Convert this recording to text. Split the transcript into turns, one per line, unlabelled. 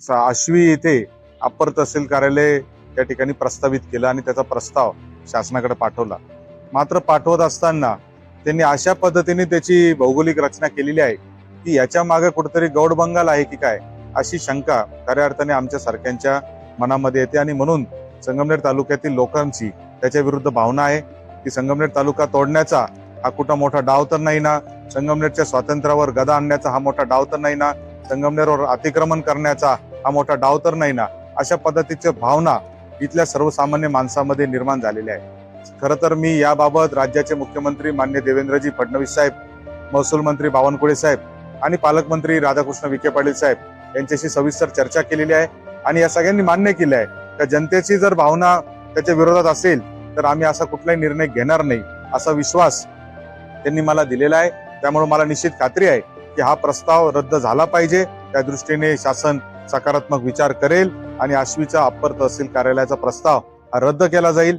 आश्वी येथे अप्पर तहसील कार्यालय त्या ठिकाणी प्रस्तावित केलं आणि त्याचा प्रस्ताव शासनाकडे पाठवला. मात्र पाठवत असताना त्यांनी अशा पद्धतीने त्याची भौगोलिक रचना केलेली आहे की याच्या मागे कुठेतरी गौड बंगाल आहे की काय अशी शंका खऱ्या अर्थाने आमच्या सारख्यांच्या मनामध्ये येते आणि म्हणून संगमनेर तालुक्यातील लोकांची त्याच्या विरुद्ध भावना आहे की संगमनेर तालुका तोडण्याचा हा कुठं मोठा डाव तर नाही ना संगमनेरच्या स्वातंत्र्यावर गदा आणण्याचा हा मोठा डाव तर नाही ना संगमनेरवर अतिक्रमण करण्याचा हा मोठा डाव तर नाही ना अशा पद्धतीच्या भावना इथल्या सर्वसामान्य माणसामध्ये निर्माण झालेल्या आहे खरं तर मी याबाबत राज्याचे मुख्यमंत्री मान्य देवेंद्रजी फडणवीस साहेब महसूल मंत्री बावनकुळे साहेब आणि पालकमंत्री राधाकृष्ण विखे पाटील साहेब यांच्याशी सविस्तर चर्चा केलेली आहे आणि या सगळ्यांनी मान्य केलं आहे. त्या जनतेची जर भावना त्याच्या विरोधात असेल तर आम्ही असा कुठलाही निर्णय घेणार नाही असा विश्वास त्यांनी मला दिलेला आहे. त्यामुळे मला निश्चित खात्री आहे की हा प्रस्ताव रद्द झाला पाहिजे. त्या दृष्टीने शासन सकारात्मक विचार करेल आणि आश्वीचा अप्पर तहसील कार्यालयाचा प्रस्ताव रद्द केला जाईल.